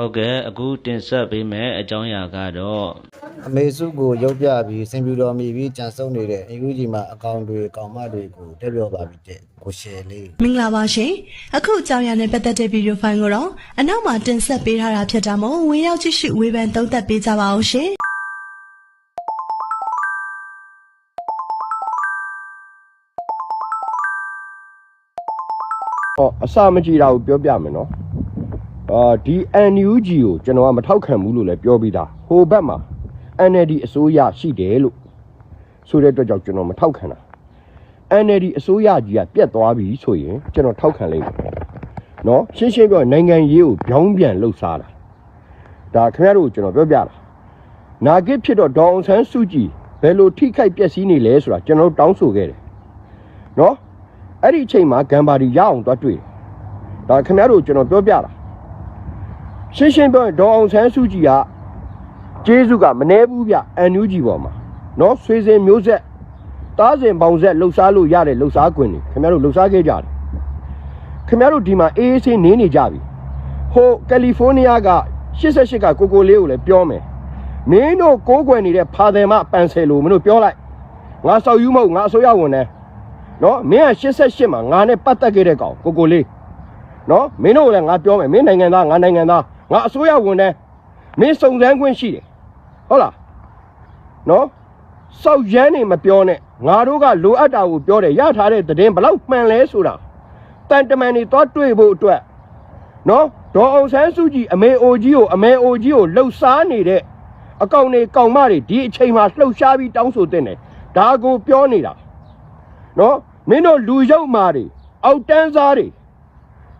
ဟုတ်ကဲ့အခုတင်ဆက်ပေးမယ့်အကြောင်းအရာကတော့အမေစုကိုရုပ်ပြပြီးစင်ပြူတော်မီပြီးကြံစုံနေတဲ့အင်ကူကြီးမှာအကောင်တွေကောင်မတွေကိုတက်ပြောပါပြီတဲ့ကိုရှယ်လေးမင်္ဂလာပါရှင်အခုအကြောင်းအရာနဲ့ပတ်သက်တဲ့ဗီဒီယိုဖိုင်ကိုတော့အနောက်မှာတင်ဆက်ပေးထားတာဖြစ်တာမို့ဝင်ရောက်ကြည့်ရှုဝေဖန်သုံးသပ်ပေးကြပါအောင်ရှင်ဟောအစာမကြည့်တာကိုပြောပြမယ်နော် အာဒီ NUG ကိုကျွန်တော်ကမထောက်ခံဘူးလို့လည်းပြောပြီးသားဟိုဘက်မှာ NLD အစိုးရရှိတယ်လို့ဆိုတဲ့အတွက်ကြောင့်ကျွန်တော်မထောက်ခံတာ NLD အစိုးရကြီးကပြက်သွားပြီဆိုရင်ကျွန်တော်ထောက်ခံလိမ့်မယ်နော်ရှင်းရှင်းပြောရင်နိုင်ငံရေးကိုပြောင်းပြန်လှုပ်ရှားတာဒါခင်ဗျားတို့ကိုကျွန်တော်ပြောပြတာနာဂစ်ဖြစ်တော့ဒေါအောင်ဆန်းစုကြည်ဘယ်လိုထိခိုက်ပျက်စီးနေလဲဆိုတာကျွန်တော်တို့တောင်းဆိုခဲ့တယ်နော်အဲ့ဒီအချိန်မှာဂမ်ဘာဒီရအောင်သွားတွေ့တယ်ဒါခင်ဗျားတို့ကျွန်တော်ပြောပြတာ ရှင်းရှင်းပြောရင်ဒေါ်အောင်ဆန်းစုကြည်ကကျေးဇူးကမနှဲဘူးဗျအန်ယူဂျီပေါ်မှာနော်ဆွေစဉ်မျိုးဆက်တားစဉ်ပေါင်ဆက်လှုပ်ရှားလို့ရတဲ့လှုပ်ရှားခွင့်တွေခင်ဗျားတို့လှုပ်ရှားခဲ့ကြတယ်ခင်ဗျားတို့ဒီမှာအေးအေးဆေးနေနေကြပြီဟိုကယ်လီဖိုးနီးယားက88ကကိုကိုလေးကိုလည်းပြောမယ်မင်းတို့ကိုးကွယ်နေတဲ့ဖာတယ်မပန်ဆယ်လိုမင်းတို့ပြောလိုက်ငါဆောက်ယူမဟုတ်ငါအစိုးရဝန်ထမ်းနော်မင်းက88မှာငါနဲ့ပတ်သက်ခဲ့တဲ့ကောင်ကိုကိုလေးနော်မင်းတို့လည်းငါပြောမယ်မင်းနိုင်ငံသားငါနိုင်ငံသား ငါအစိုးရဝန်ထမ်းမင်းစုံစမ်းခွင့်ရှိတယ်ဟုတ်လားနော်စောက်ရမ်းနေမပြောနဲ့ငါတို့ကလိုအပ်တာကိုပြောတယ်ရထားတဲ့သတင်းဘလောက်မှန်လဲဆိုတာတန်တမန်တွေသွားတွေ့ဖို့အတွက်နော်ဒေါ်အောင်ဆန်းစုကြည်အမေအိုကြီးကိုအမေအိုကြီးကိုလှုပ်ရှားနေတဲ့အကောင်တွေကောင်မတွေဒီအချိန်မှာလှုပ်ရှားပြီးတောင်းဆိုတဲ့တယ်ဒါကိုပြောနေတာနော်မင်းတို့လူရုပ်မာတွေအောက်တန်းစားတွေ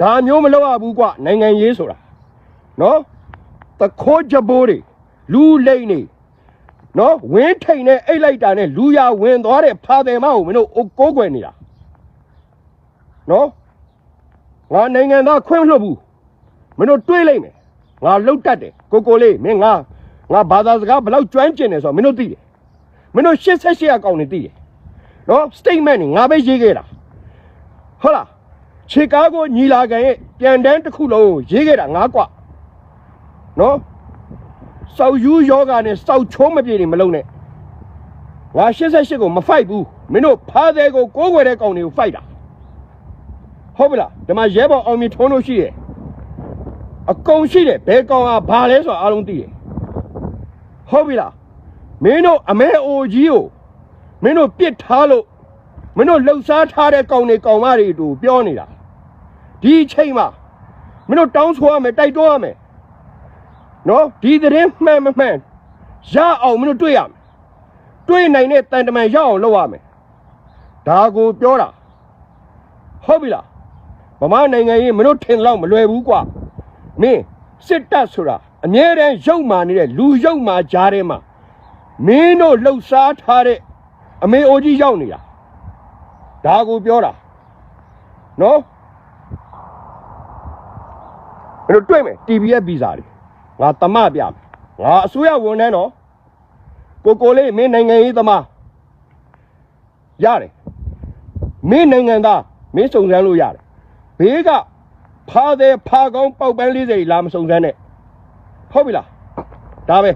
ဒါမျိုးမလုပ်ရဘူးကွနိုင်ငံရေးဆိုတာ နော်တခိုးကြဘိုးတွေလူလိမ့်နေနော်ဝင်းထိန်နဲ့အိတ်လိုက်တာနဲ့လူရဝင်သွားတဲ့ဖာတယ်မကိုမင်းတို့အိုကိုးကွယ်နေတာနော်ငါနိုင်ငံသားခွင့်မလွှတ်ဘူးမင်းတို့တွေးလိုက်မယ်ငါလှုပ်တတ်တယ်ကိုကိုလေးမင်းငါငါဘာသာစကားဘယ်လောက်ကျွမ်းကျင်တယ်ဆိုတော့မင်းတို့သိတယ်မင်းတို့88အကောင်နေသိတယ်နော် statement นี่ငါပဲရေးခဲ့တာဟုတ်လားချီကာဂိုညီလာခံရဲ့ပြန်တန်းတစ်ခုလုံးကိုရေးခဲ့တာငါကွ နော်စောက်ယူယောဂနဲ့စောက်ချိုးမပြေနေမလုံးနဲ့ငါ88ကိုမဖိုက်ဘူးမင်းတို့ဖားတဲ့ကိုကိုးကွယ်တဲ့ကောင်တွေကိုဖိုက်တာဟုတ်ပြီလားဒီမှာရဲဘော်အောင်မြင်ထုံးလို့ရှိတယ်အကုန်ရှိတယ်ဘယ်ကောင်ကဘာလဲဆိုတာအားလုံးသိတယ်ဟုတ်ပြီလားမင်းတို့အမဲအိုကြီးကိုမင်းတို့ပြစ်ထားလို့မင်းတို့လှုပ်ရှားထားတဲ့ကောင်တွေကောင်မတွေတူပြောနေတာဒီအချိန်မှာမင်းတို့တောင်းဆိုရမယ်တိုက်တွန်းရမယ် နော်ဒီသတင်းမှန်မမှန်ရအောင်မင်းတို့တွေ့ရမယ်တွေ့နိုင်တဲ့တန်တမန်ရအောင်လုပ်ရမယ်ဒါကိုပြောတာဟုတ်ပြီလားဗမာနိုင်ငံရေးမင်းတို့ထင်လောက်မလွယ်ဘူးကွာမင်းစစ်တပ်ဆိုတာအမြဲတမ်းရုပ်မာနေတဲ့လူရုပ်မာကြားထဲမှာမင်းတို့လှုပ်ရှားထားတဲ့အမေအိုကြီးရောက်နေတာဒါကိုပြောတာနော်ဘယ်လိုတွေ့မယ် TBS ဗီဇာတွေ ငါတမပြမယ်ငါအစိုးရဝန်ထမ်းနော်ကိုကိုလေးမင်းနိုင်ငံရေးသမားရတယ်မင်းနိုင်ငံသားမင်းစုံစမ်းလို့ရတယ်ဘေးကဖားတဲ့ဖားကောင်းပေါက်ပန်း40လာမစုံစမ်းနဲ့ဟုတ်ပြီလားဒါပဲ